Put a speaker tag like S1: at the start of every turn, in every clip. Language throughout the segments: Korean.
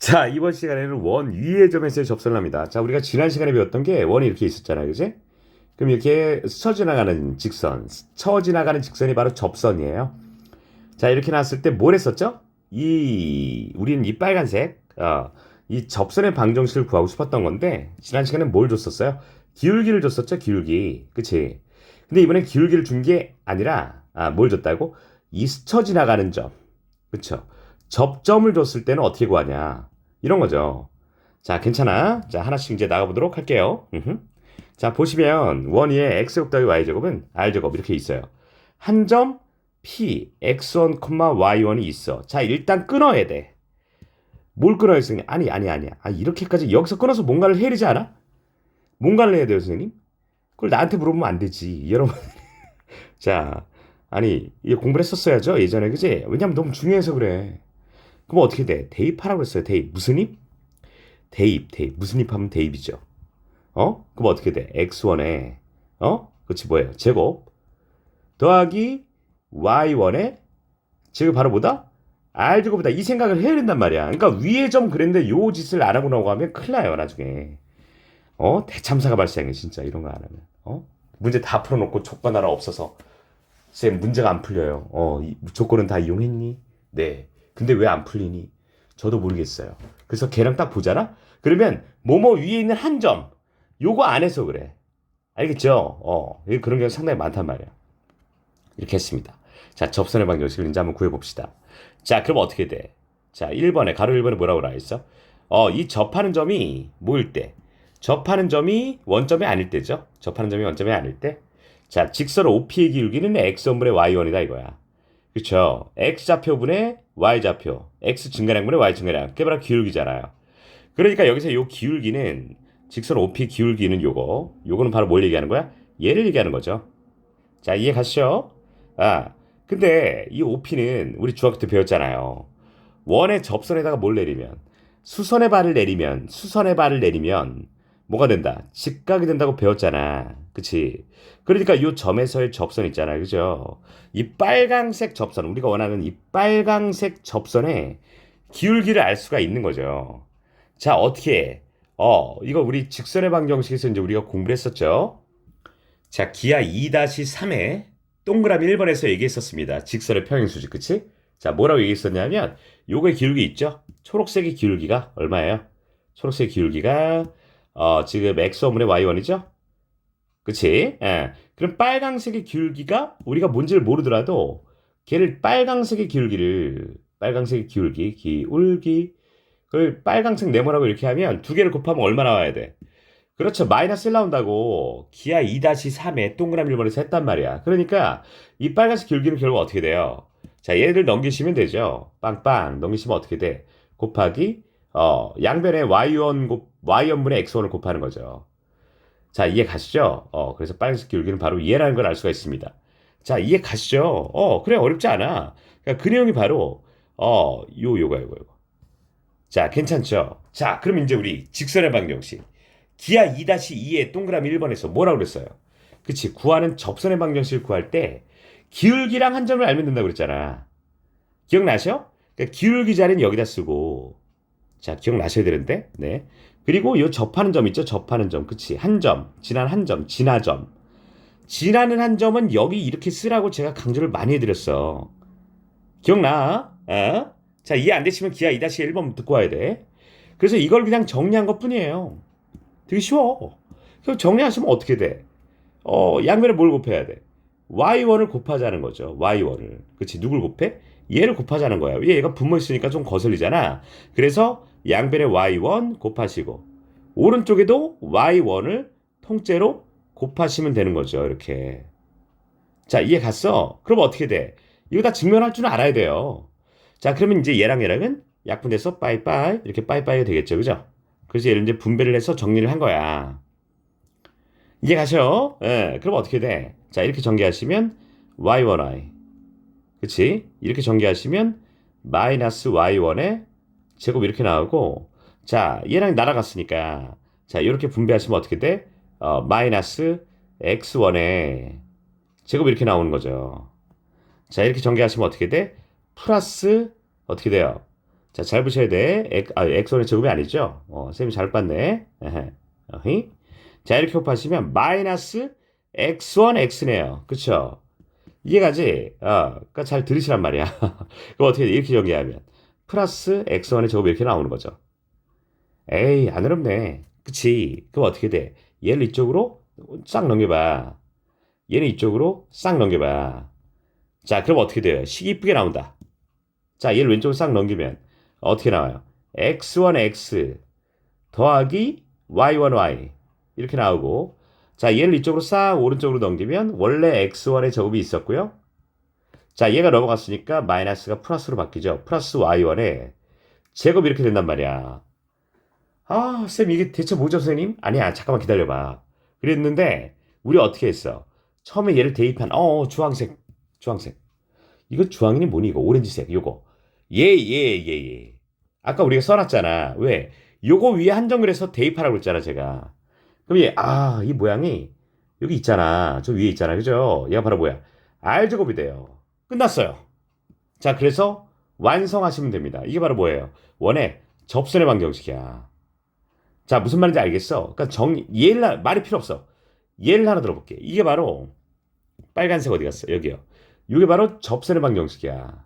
S1: 자, 이번 시간에는 원 위의 점에서의 접선을 합니다. 자, 우리가 지난 시간에 배웠던 게 원이 이렇게 있었잖아요. 그지? 그럼 이렇게 스쳐 지나가는 직선, 스쳐 지나가는 직선이 바로 접선이에요. 자, 이렇게 나왔을 때 뭘 했었죠? 이, 우리는 이 빨간색, 어, 이 접선의 방정식을 구하고 싶었던 건데, 지난 시간에 뭘 줬었어요? 기울기를 줬었죠, 기울기. 그치? 근데 이번엔 기울기를 준 게 아니라, 아, 뭘 줬다고? 이 스쳐 지나가는 점. 그쵸? 접점을 줬을 때는 어떻게 구하냐? 이런 거죠. 자, 괜찮아. 자, 하나씩 이제 나가보도록 할게요. 음흠. 자, 보시면 원 위에 x 곱하기 y제곱은 r제곱 이렇게 있어요. 한 점 p x1, y1이 있어. 자, 일단 끊어야 돼. 뭘 끊어야 선생님? 아니, 아니, 아니야. 아, 이렇게까지 여기서 끊어서 뭔가를 해야 되지 않아? 뭔가를 해야 돼요, 선생님? 그걸 나한테 물어보면 안 되지. 여러분. 자, 아니, 이게 공부를 했었어야죠. 예전에, 그지? 왜냐면 너무 중요해서 그래. 그럼 어떻게 돼? 대입하라고 했어요. 대입. 무슨 입? 대입, 대입. 무슨 입 하면 대입이죠. 어? 그럼 어떻게 돼? x1에, 어? 그치, 뭐예요? 제곱. 더하기 y1에, 제곱 바로 뭐다? r제곱이다. 이 생각을 해야 된단 말이야. 그러니까 위에 점 그랬는데 요 짓을 안 하고 나오고 하면 큰일 나요, 나중에. 어? 대참사가 발생해, 진짜. 이런 거 안 하면. 어? 문제 다 풀어놓고 조건 하나 없어서. 쌤, 문제가 안 풀려요. 어, 이 조건은 다 이용했니? 네. 근데 왜 안 풀리니? 저도 모르겠어요. 그래서 걔랑 딱 보잖아? 그러면 뭐뭐 위에 있는 한 점, 요거 안에서 그래. 알겠죠? 어, 그런 게 상당히 많단 말이야. 이렇게 했습니다. 자, 접선의 방정식을 이제 한번 구해봅시다. 자, 그럼 어떻게 돼? 자, 1번에, 가로 1번에 뭐라고 나와 있어? 어, 이 접하는 점이 뭐일 때? 접하는 점이 원점이 아닐 때죠? 접하는 점이 원점이 아닐 때? 자, 직선 OP의 기울기는 X1분의 Y1이다 이거야. 그쵸? X좌표분의 Y좌표. X 증가량분의 Y 증가량. 그게 바로 기울기잖아요. 그러니까 여기서 요 기울기는 직선 OP 기울기는 요거. 요거는 바로 뭘 얘기하는 거야? 얘를 얘기하는 거죠. 자, 이해 가시죠? 아, 근데 이 OP는 우리 중학교 때 배웠잖아요. 원의 접선에다가 뭘 내리면 수선의 발을 내리면 수선의 발을 내리면 뭐가 된다? 직각이 된다고 배웠잖아. 그치? 그러니까 이 점에서의 접선 있잖아요. 그죠? 이 빨강색 접선, 우리가 원하는 이 빨강색 접선의 기울기를 알 수가 있는 거죠. 자, 어떻게 해? 어, 이거 우리 직선의 방정식에서 이제 우리가 공부를 했었죠. 자, 기하 2-3에 동그라미 1번에서 얘기했었습니다. 직선의 평행수직, 그치? 자, 뭐라고 얘기했었냐면, 요거의 기울기 있죠? 초록색의 기울기가 얼마예요? 초록색 기울기가, 어, 지금 x1분의 y1이죠? 그치? 예. 그럼 빨강색의 기울기가 우리가 뭔지를 모르더라도 걔를 빨강색의 기울기를 빨강색의 기울기, 기울기 그걸 빨강색 네모라고 이렇게 하면 두 개를 곱하면 얼마 나와야 돼? 그렇죠. 마이너스 1 나온다고 기하 2-3에 동그라미 1번에서 했단 말이야. 그러니까 이 빨간색 기울기는 결국 어떻게 돼요? 자, 얘를 넘기시면 되죠. 빵빵 넘기시면 어떻게 돼? 곱하기 어, 양변에 y1 곱 y1분의 x1을 곱하는 거죠. 자, 이해 가시죠? 어, 그래서 빨간색 기울기는 바로 얘라는 걸 알 수가 있습니다. 자, 이해 가시죠? 어, 그래, 어렵지 않아. 그러니까 그 내용이 바로, 어, 요, 요거, 요거, 요거. 자, 괜찮죠? 자, 그럼 이제 우리 직선의 방정식. 기하 2-2의 동그라미 1번에서 뭐라고 그랬어요? 그치, 구하는 접선의 방정식을 구할 때, 기울기랑 한 점을 알면 된다고 그랬잖아. 기억나셔? 그러니까 기울기 자리는 여기다 쓰고, 자, 기억나셔야 되는데, 네. 그리고 요 접하는 점 있죠? 접하는 점. 그치? 한 점. 지난 한 점. 지나점. 지나는 한 점은 여기 이렇게 쓰라고 제가 강조를 많이 해드렸어. 기억나? 어? 자, 이해 안 되시면 기하 2-1번 듣고 와야 돼. 그래서 이걸 그냥 정리한 것 뿐이에요. 되게 쉬워. 그럼 정리하시면 어떻게 돼? 어, 양면에 뭘 곱해야 돼? y1을 곱하자는 거죠. y1을. 그치? 누굴 곱해? 얘를 곱하자는 거야. 얘 얘가 분모 있으니까 좀 거슬리잖아. 그래서 양변에 y1 곱하시고 오른쪽에도 y1을 통째로 곱하시면 되는 거죠. 이렇게. 자, 이해 갔어? 그럼 어떻게 돼? 이거 다 증명할 줄 알아야 돼요. 자, 그러면 이제 얘랑 얘랑은 약분돼서 빠이빠이 이렇게 빠이빠이가 되겠죠. 그죠? 그래서 얘를 이제 분배를 해서 정리를 한 거야. 이해 가셔? 예. 그럼 어떻게 돼? 자, 이렇게 전개하시면 y1i. 그치? 이렇게 전개하시면 마이너스 y1의 제곱 이렇게 나오고 자 얘랑 날아갔으니까 자 이렇게 분배하시면 어떻게 돼? 어, 마이너스 x1의 제곱 이렇게 나오는 거죠. 자 이렇게 전개하시면 어떻게 돼? 플러스 어떻게 돼요? 자, 잘 보셔야 돼. X, 아, X1의 제곱이 아니죠? 어, 쌤이 잘 봤네. 자, 이렇게 곱하시면 마이너스 X1, X네요. 그쵸? 이해가지? 어, 그니까 잘 들으시란 말이야. 그럼 어떻게 돼? 이렇게 정리하면. 플러스 X1의 제곱이 이렇게 나오는 거죠. 에이, 안 어렵네. 그치? 그럼 어떻게 돼? 얘를 이쪽으로 싹 넘겨봐. 얘는 이쪽으로 싹 넘겨봐. 자, 그럼 어떻게 돼요? 식 이쁘게 나온다. 자, 얘를 왼쪽으로 싹 넘기면 어떻게 나와요? x1x 더하기 y1y 이렇게 나오고 자, 얘를 이쪽으로 싹 오른쪽으로 넘기면 원래 x1의 제곱이 있었고요. 자, 얘가 넘어갔으니까 마이너스가 플러스로 바뀌죠. 플러스 y1의 제곱이 이렇게 된단 말이야. 아, 쌤 이게 대체 뭐죠, 선생님? 아니야, 잠깐만 기다려봐. 그랬는데 우리 어떻게 했어? 처음에 얘를 대입한 어, 주황색, 주황색. 이거 주황이니 뭐니 이거 오렌지색 요거. 예, 예, 예, 예. 아까 우리가 써놨잖아. 왜? 요거 위에 한정글에서 대입하라고 했잖아, 제가. 그럼 얘, 아, 이 모양이 여기 있잖아. 저 위에 있잖아. 그죠? 얘가 바로 뭐야? R제곱이 돼요. 끝났어요. 자, 그래서 완성하시면 됩니다. 이게 바로 뭐예요? 원의 접선의 방정식이야. 자, 무슨 말인지 알겠어? 그러니까 정, 예를, 하- 말이 필요 없어. 예를 하나 들어볼게. 이게 바로 빨간색 어디 갔어? 여기요. 이게 바로 접선의 방정식이야.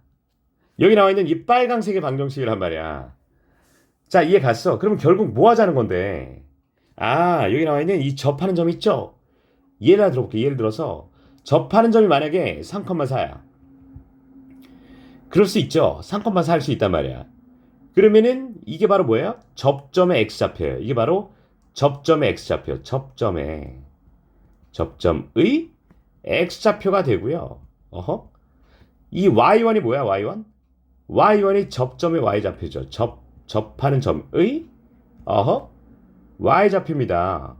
S1: 여기 나와 있는 이 빨강색의 방정식이란 말이야. 자, 이해 갔어? 그럼 결국 뭐 하자는 건데? 아, 여기 나와 있는 이 접하는 점 있죠? 예를 하나 들어볼게. 예를 들어서 접하는 점이 만약에 3,4야. 그럴 수 있죠. 3,4할수 있단 말이야. 그러면은 이게 바로 뭐예요? 접점의 x좌표예요. 이게 바로 접점의 x좌표. 접점의 접점의 x좌표가 되고요. 어허. 이 y1이 뭐야? y1? y1이 접점의 y좌표죠. 접 접하는 점의 어허 y좌표입니다.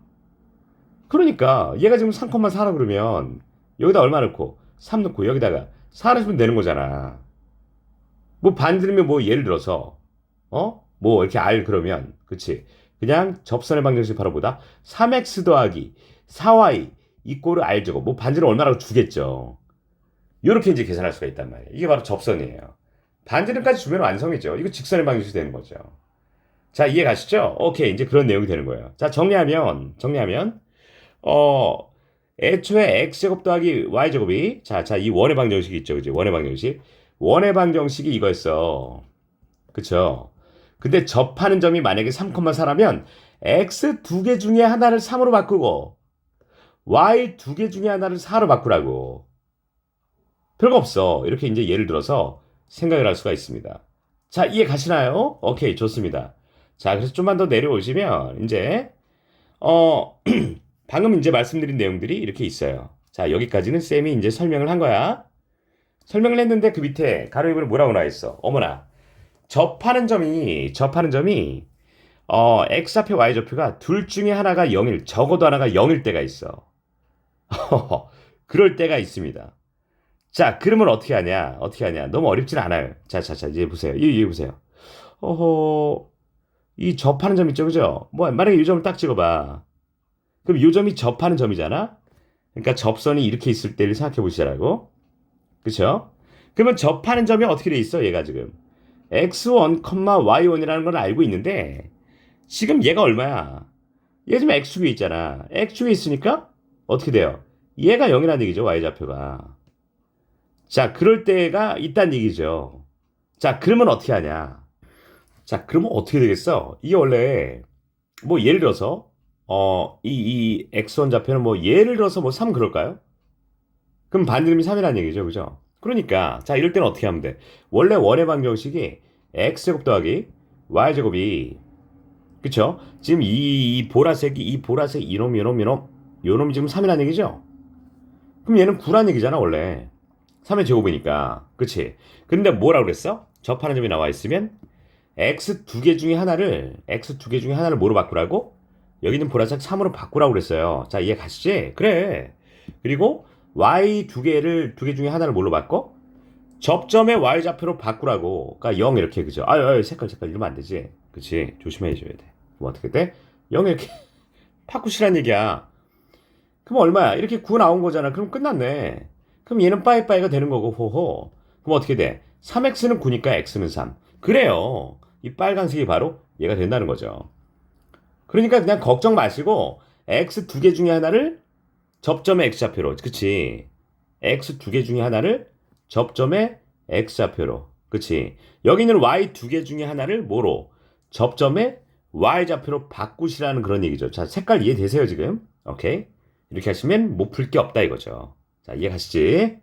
S1: 그러니까 얘가 지금 3,4라 그러면 여기다 얼마 넣고 3 넣고 여기다가 4 넣으면 되는 거잖아. 뭐 반지르면 뭐 예를 들어서 어? 뭐 이렇게 R 그러면 그치 그냥 접선의 방정식 바로 보다 3x 더하기 4y 이꼬르 R 제곱 뭐 반지를 얼마라고 주겠죠. 이렇게 이제 계산할 수가 있단 말이에요. 이게 바로 접선이에요. 반지름까지 주면 완성이죠. 이거 직선의 방정식이 되는 거죠. 자, 이해 가시죠? 오케이. 이제 그런 내용이 되는 거예요. 자, 정리하면, 정리하면, 어, 애초에 x제곱 더하기 y제곱이, 자, 자, 이 원의 방정식이 있죠. 그지? 원의 방정식. 원의 방정식이 이거였어. 그쵸? 근데 접하는 점이 만약에 3,4라면, x 두 개 중에 하나를 3으로 바꾸고, y 두 개 중에 하나를 4로 바꾸라고. 별거 없어. 이렇게 이제 예를 들어서 생각을 할 수가 있습니다. 자, 이해 가시나요? 오케이, 좋습니다. 자, 그래서 좀만 더 내려오시면, 이제, 어, 방금 이제 말씀드린 내용들이 이렇게 있어요. 자, 여기까지는 쌤이 이제 설명을 한 거야. 설명을 했는데 그 밑에 가로 입으로 뭐라고 나와 있어? 어머나. 접하는 점이, 접하는 점이, 어, x좌표, y좌표가 둘 중에 하나가 0일, 적어도 하나가 0일 때가 있어. 그럴 때가 있습니다. 자, 그러면 어떻게 하냐? 어떻게 하냐? 너무 어렵진 않아요. 자, 자, 자, 이제 보세요. 이, 이 보세요. 어허, 이 접하는 점 있죠, 그죠? 뭐, 만약에 이 점을 딱 찍어봐. 그럼 이 점이 접하는 점이잖아? 그러니까 접선이 이렇게 있을 때를 생각해 보시라고. 그쵸? 그러면 접하는 점이 어떻게 돼 있어, 얘가 지금? x1, y1이라는 걸 알고 있는데, 지금 얘가 얼마야? 얘 지금 x축에 있잖아. x축에 있으니까, 어떻게 돼요? 얘가 0이라는 얘기죠, y좌표가. 자, 그럴 때가 있다는 얘기죠. 자, 그러면 어떻게 하냐? 자, 그러면 어떻게 되겠어? 이게 원래, 뭐, 예를 들어서, 어, 이, 이 x1 좌표는 뭐, 예를 들어서 뭐, 3 그럴까요? 그럼 반지름이 3이라는 얘기죠. 그죠? 그러니까, 자, 이럴 때는 어떻게 하면 돼? 원래 원의 방정식이 x제곱 더하기 y제곱이, 그쵸? 지금 이, 이 보라색이, 이 보라색 이놈, 이놈, 이놈, 요놈이 지금 3이라는 얘기죠? 그럼 얘는 9라는 얘기잖아, 원래. 3의 제곱이니까. 그치? 근데 뭐라고 그랬어? 접하는 점이 나와 있으면 x 두 개 중에 하나를 x 두 개 중에 하나를 뭐로 바꾸라고? 여기 있는 보라색 3으로 바꾸라고 그랬어요. 자, 이해 가시지? 그래. 그리고 y 두 개를 두 개 중에 하나를 뭘로 바꿔? 접점의 y 좌표로 바꾸라고. 그러니까 0 이렇게 그죠? 아유, 아유 색깔 색깔 이러면 안 되지. 그치? 조심해 줘야 돼. 뭐 어떻게 돼? 0 이렇게 바꾸시란 얘기야. 그럼 얼마야? 이렇게 9 나온 거잖아. 그럼 끝났네. 그럼 얘는 빠이빠이가 되는 거고, 호호. 그럼 어떻게 돼? 3x는 9니까 x는 3. 그래요. 이 빨간색이 바로 얘가 된다는 거죠. 그러니까 그냥 걱정 마시고 x 두 개 중에 하나를 접점의 x좌표로. 그치? x 두 개 중에 하나를 접점의 x좌표로. 그치? 여기 있는 y 두 개 중에 하나를 뭐로? 접점의 y좌표로 바꾸시라는 그런 얘기죠. 자 색깔 이해되세요 지금? 오케이. 이렇게 하시면 못 풀 게 없다 이거죠. 자 이해 가시지